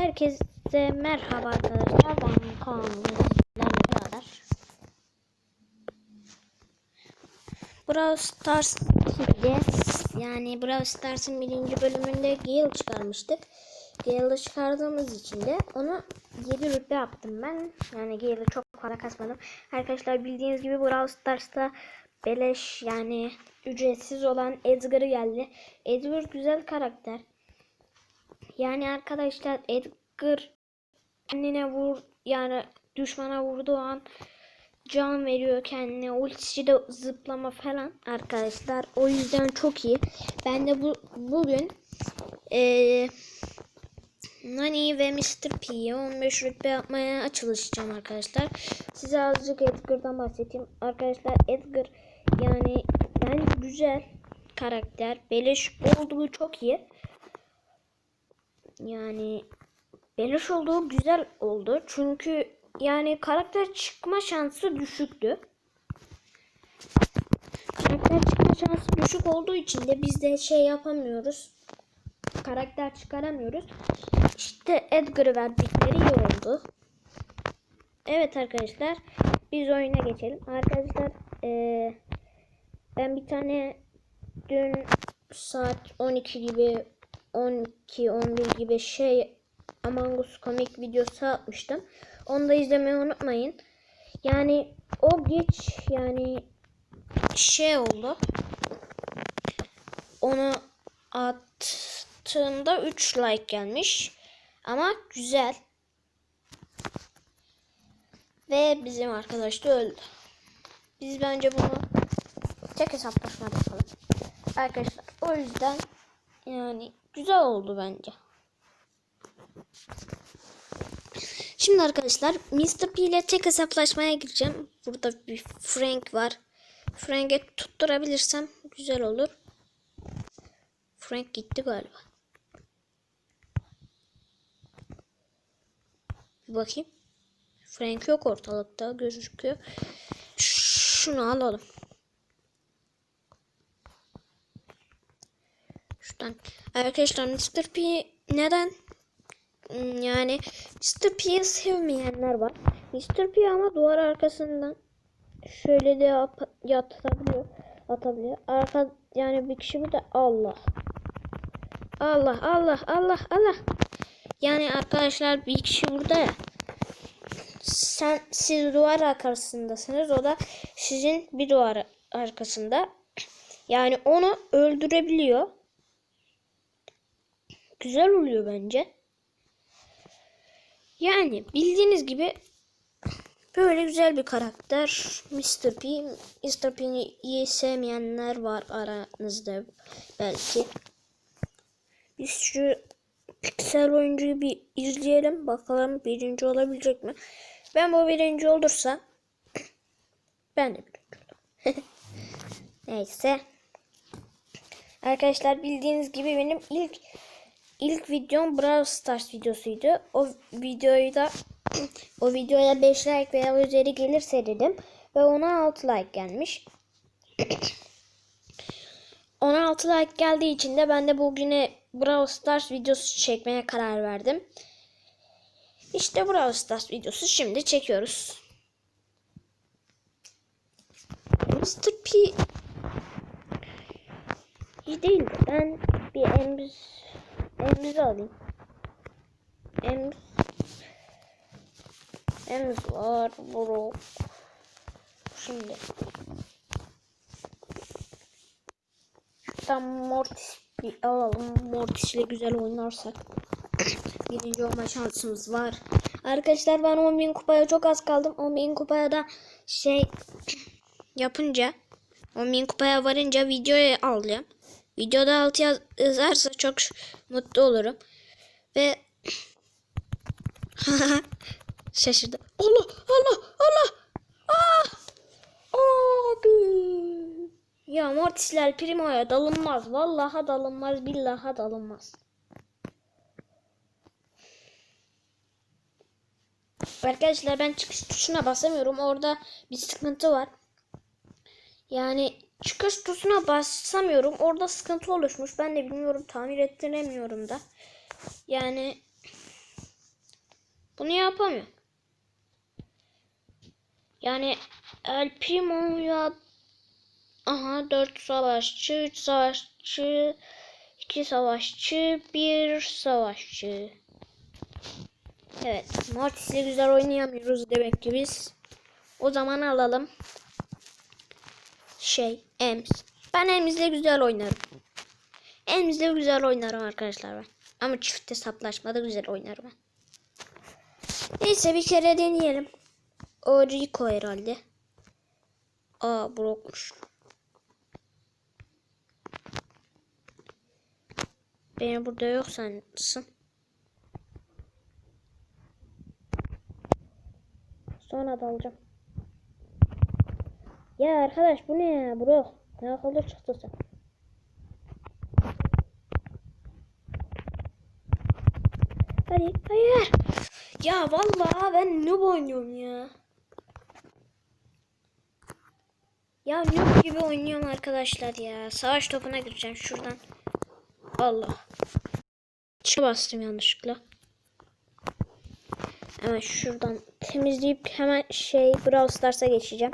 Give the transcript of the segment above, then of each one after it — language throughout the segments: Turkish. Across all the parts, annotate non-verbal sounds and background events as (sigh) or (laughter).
Herkese merhaba arkadaşlar. Ben Kaan beraber. Brawl Stars yani Brawl Stars'ın birinci bölümünde Gale çıkarmıştık. Gale'ı çıkardığımız için de onu 7 rütbe yaptım ben. Yani Gale'ı çok para kasmadım. Arkadaşlar bildiğiniz gibi Brawl Stars'ta beleş yani ücretsiz olan Edgar'ı geldi. Edgar güzel karakter. Yani arkadaşlar Edgar kendine vur yani düşmana vurduğu an can veriyor kendine. Ultisi de zıplama falan arkadaşlar. O yüzden çok iyi. Ben de bu bugün eee Nani ve Mr. P'ye 15 rütbe yapmaya çalışacağım arkadaşlar. Size azıcık Edgar'dan bahsedeyim. Arkadaşlar Edgar yani bence güzel karakter. Beleş olduğu çok iyi. Yani beleş olduğu güzel oldu. Çünkü yani karakter çıkma şansı düşüktü. Karakter çıkma şansı düşük olduğu için de biz de şey yapamıyoruz. Karakter çıkaramıyoruz. İşte Edgar'ı verdikleri iyi oldu. Evet arkadaşlar biz oyuna geçelim. Arkadaşlar eee, ben bir tane dün saat 12 gibi 12-11 gibi şey Among Us komik videosu atmıştım. Onu da izlemeyi unutmayın. Yani o geç yani şey oldu. Onu attığımda 3 like gelmiş. Ama güzel. Ve bizim arkadaş da öldü. Biz bence bunu tek hesaplaşma yapalım. Arkadaşlar o yüzden yani güzel oldu bence. Şimdi arkadaşlar Mr. P ile tek hesaplaşmaya gireceğim. Burada bir Frank var. Frank'e tutturabilirsem güzel olur. Frank gitti galiba. Bir bakayım. Frank yok ortalıkta gözüküyor. Şunu alalım. Şuradan. Arkadaşlar Mr. P neden? Hmm, Yani Mr. P'yi sevmeyenler var. Mr. P ama duvar arkasından şöyle de yatabiliyor. Atabiliyor. Arka yani bir kişi burada Allah. Allah Allah Allah Allah. Yani arkadaşlar bir kişi burada ya. Sen siz duvar arkasındasınız. O da sizin bir duvar arkasında. Yani onu öldürebiliyor. Güzel oluyor bence. Yani bildiğiniz gibi böyle güzel bir karakter. Mr. P. Mr. P'yi sevmeyenler var aranızda belki. Biz şu piksel oyuncuyu bir izleyelim. Bakalım birinci olabilecek mi? Ben bu birinci olursa (clears throat) ben de birinci. (laughs) Neyse. Arkadaşlar bildiğiniz gibi benim ilk ilk videom Brawl Stars videosuydu. O videoyu da o videoya 5 like veya üzeri gelirse dedim ve ona 6 like gelmiş. (clears throat) 16 like geldiği için de ben de bugüne Brawl Stars videosu çekmeye karar verdim. İşte Brawl Stars videosu şimdi çekiyoruz. Mr. P iyi değil de ben bir emz emzi alayım. Emz emz var bro. Şimdi şuradan Mortis bir alalım. Mortis ile güzel oynarsak birinci olma şansımız var. Arkadaşlar ben 10.000 kupaya çok az kaldım. 10.000 kupaya da şey yapınca 10.000 kupaya varınca videoya alacağım. Videoda altı yaz- yazarsa çok mutlu olurum. Ve (laughs) şaşırdım. Allah Allah Allah. Ah! Abi. Ya Mortisler Primo'ya dalınmaz. Vallaha dalınmaz. Billaha dalınmaz. Arkadaşlar ben çıkış tuşuna basamıyorum. Orada bir sıkıntı var. Yani çıkış tuşuna basamıyorum. Orada sıkıntı oluşmuş. Ben de bilmiyorum. Tamir ettiremiyorum da. Yani Bunu yapamıyor. Yani El Primo'ya aha 4 savaşçı, 3 savaşçı, 2 savaşçı, 1 savaşçı. Evet, Mortis'le güzel oynayamıyoruz demek ki biz. O zaman alalım. Şey, Ems. Ben Ems'le güzel oynarım. Ems'le güzel oynarım arkadaşlar ben. Ama çift hesaplaşmada güzel oynarım ben. Neyse bir kere deneyelim. O Rico herhalde. Aa Brock'muş. Beni burada yok sanırsın. Sonra da alacağım. Ya arkadaş bu ne ya bro? Ne akıllı çıktı sen. Hadi hayır. Ya vallahi ben noob oynuyorum ya. Ya noob gibi oynuyorum arkadaşlar ya. Savaş topuna gireceğim şuradan. Allah. Çık bastım yanlışlıkla. Hemen şuradan temizleyip hemen şey Brawl Stars'a geçeceğim.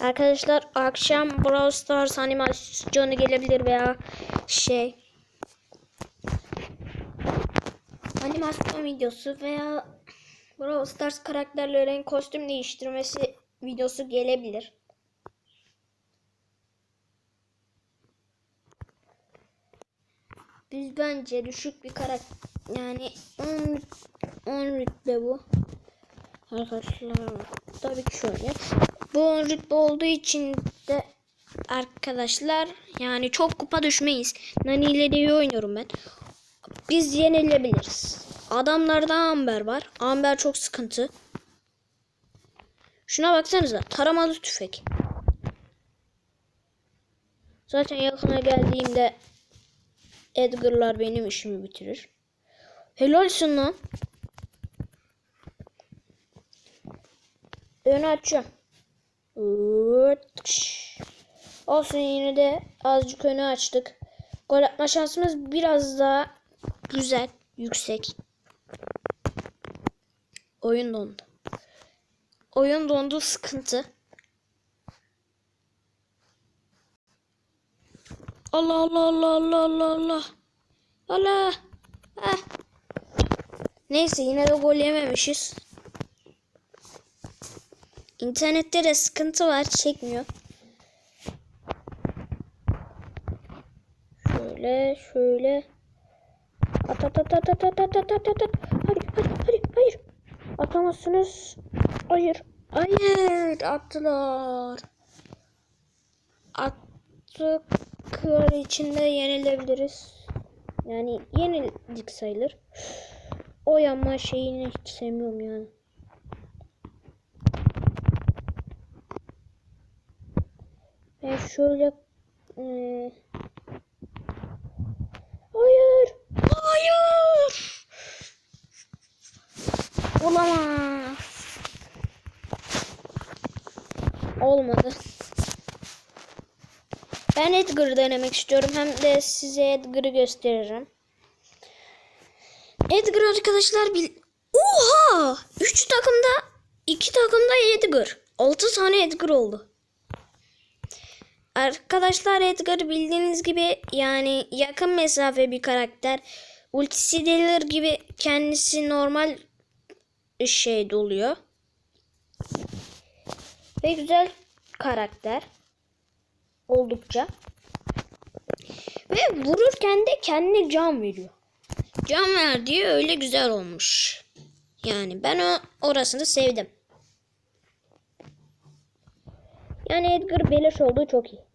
Arkadaşlar akşam Brawl Stars animasyonu gelebilir veya şey animasyon videosu veya Brawl Stars karakterlerin kostüm değiştirmesi videosu gelebilir. Biz bence düşük bir karakter yani 10 10 rütbe bu. Arkadaşlar tabii ki şöyle. Bu 10 rütbe olduğu için de arkadaşlar yani çok kupa düşmeyiz. Nani ile de iyi oynuyorum ben. Biz yenilebiliriz. Adamlarda Amber var. Amber çok sıkıntı. Şuna baksanıza. Taramalı tüfek. Zaten yakına geldiğimde Edgar'lar benim işimi bitirir. Helalsin lan. Önü açacağım. Tıkş. Olsun yine de azıcık önü açtık. Gol atma şansımız biraz daha güzel, yüksek. Oyun dondu. Oyun dondu sıkıntı. Allah Allah Allah Allah Allah Allah. Allah. Ah. Neyse yine de gol yememişiz. İnternette de sıkıntı var çekmiyor. Şöyle şöyle. At at at at at at at at at at at. Hayır hayır hayır hayır. Atamazsınız. Hayır. Hayır attılar. Attık içinde yenilebiliriz. Yani yenildik sayılır. O yanma şeyini hiç sevmiyorum yani. Ben şöyle e... Hayır. Hayır. Olamaz. Olmadı. Ben Edgar'ı denemek istiyorum. Hem de size Edgar'ı gösteririm. Edgar arkadaşlar bil... Oha! 3 takımda 2 takımda Edgar. 6 tane Edgar oldu. Arkadaşlar Edgar bildiğiniz gibi yani yakın mesafe bir karakter. Ultisi delir gibi kendisi normal şey doluyor. Ve güzel karakter. Oldukça. Ve vururken de kendine can veriyor. Can verdiği öyle güzel olmuş. Yani ben o orasını sevdim. Yani Edgar beleş olduğu çok iyi.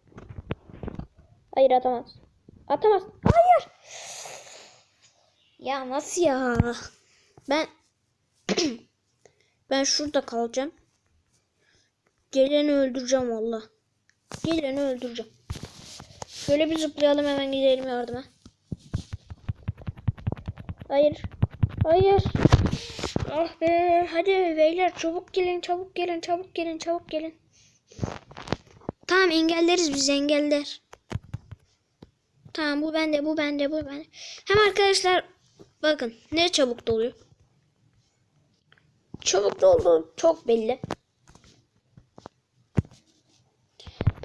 Hayır atamaz. Atamaz. Hayır. Ya nasıl ya? Ben (clears throat) ben şurada kalacağım. Geleni öldüreceğim valla. Geleni öldüreceğim. Şöyle bir zıplayalım hemen gidelim yardıma. Hayır. Hayır. Ah be. Hadi beyler çabuk gelin çabuk gelin çabuk gelin çabuk gelin. Tamam engelleriz biz engeller. Tamam bu bende bu bende bu bende. Hem arkadaşlar Bakın ne çabuk doluyor. Çabuk doldu çok belli.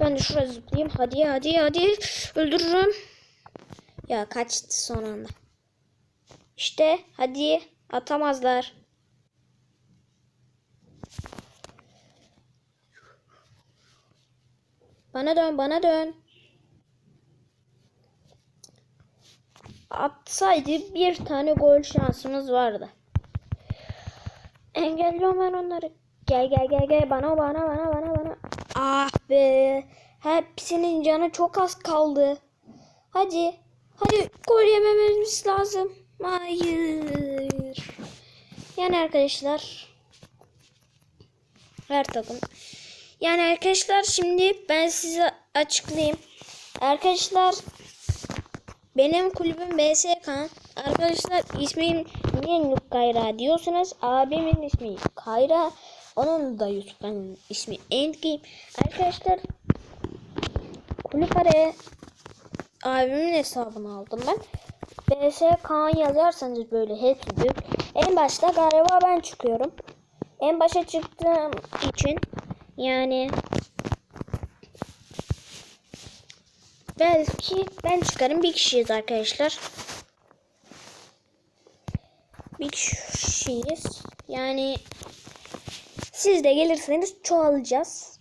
Ben de şuraya zıplayayım. Hadi hadi hadi. Öldürürüm. Ya kaçtı son anda. İşte hadi atamazlar. Bana dön bana dön. Atsaydı bir tane gol şansımız vardı. Engelliyorum ben onları. Gel gel gel gel bana bana bana bana bana. Ah be. Hepsinin canı çok az kaldı. Hadi. Hadi gol yemememiz lazım. Hayır. Yani arkadaşlar. Her takım. Yani arkadaşlar şimdi ben size açıklayayım. Arkadaşlar benim kulübüm BSK. Arkadaşlar ismim niye Kayra diyorsunuz. Abimin ismi Kayra. Onun da Yusuf'un ismi Endgame. Arkadaşlar kulüp araya abimin hesabını aldım ben. BSK yazarsanız böyle hepsi büyük. En başta galiba ben çıkıyorum. En başa çıktığım için yani belki ben çıkarım bir kişiyiz arkadaşlar. Bir kişiyiz. Yani siz de gelirseniz çoğalacağız.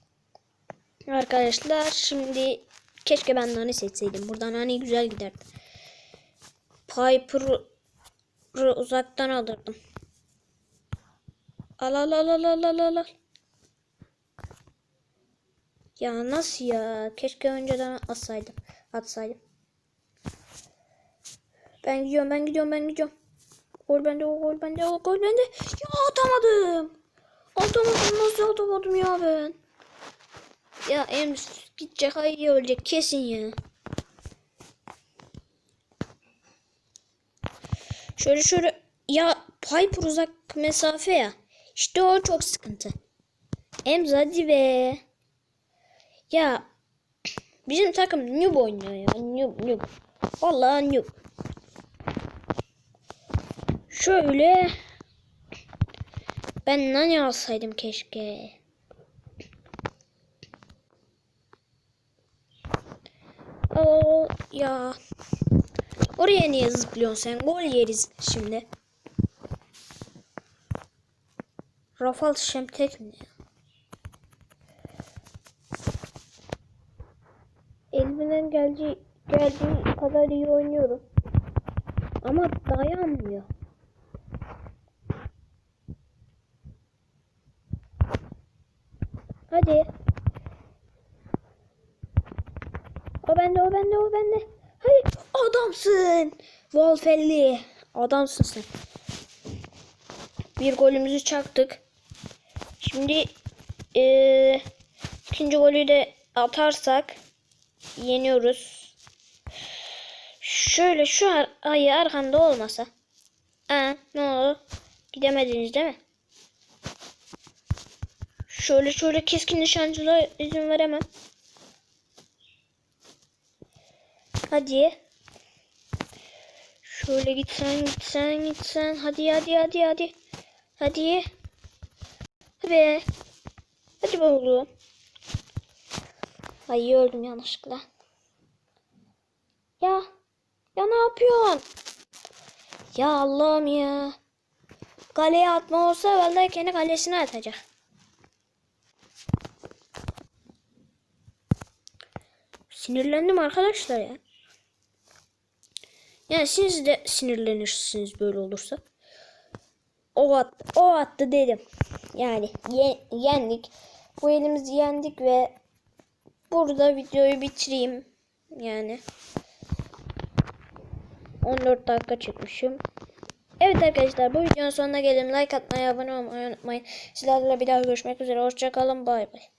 Arkadaşlar şimdi keşke ben Nani seçseydim. Buradan Nani güzel giderdi. Piper'ı uzaktan alırdım. Al al al al al al al. Ya nasıl ya? Keşke önceden atsaydım. Atsaydım. Ben gidiyorum ben gidiyorum ben gidiyorum. Gol bende gol bende gol bende. Ya atamadım. Atamadım nasıl atamadım ya ben. Ya em gidecek hayır ölecek kesin ya. Şöyle şöyle ya Piper uzak mesafe ya. İşte o çok sıkıntı. Emz hadi be. Ya bizim takım noob oynuyor ya. Noob noob. Vallahi noob. Şöyle ben nane alsaydım keşke. Oo ya. Oraya niye zıplıyorsun sen? Gol yeriz şimdi. Rafal Şemtek ne? Elimden geldiği, geldiği kadar iyi oynuyorum. Ama dayanmıyor. Hadi. O bende, o bende, o bende. Hadi adamsın. Wolfelli. Adamsın sen. Bir golümüzü çaktık. Şimdi eee, ikinci golü de atarsak yeniyoruz. Şöyle şu ar ayı arkanda olmasa. Aa, ne oldu? Gidemediniz değil mi? Şöyle şöyle keskin nişancılığa izin veremem. Hadi. Şöyle gitsen gitsen gitsen. Hadi hadi hadi hadi. Hadi. Hadi. Hadi be oğlum. Ay öldüm yanlışlıkla. Ya. Ya ne yapıyorsun? Ya Allah'ım ya. Kaleye atma olsa vallahi kendi kalesine atacak. Sinirlendim arkadaşlar ya. Yani siz de sinirlenirsiniz böyle olursa. O attı, o attı dedim. Yani ye- yendik. Bu elimizi yendik ve burada videoyu bitireyim. Yani 14 dakika çıkmışım. Evet arkadaşlar bu videonun sonuna gelin. Like atmayı, abone olmayı unutmayın. Sizlerle bir daha görüşmek üzere. Hoşçakalın. Bay bay.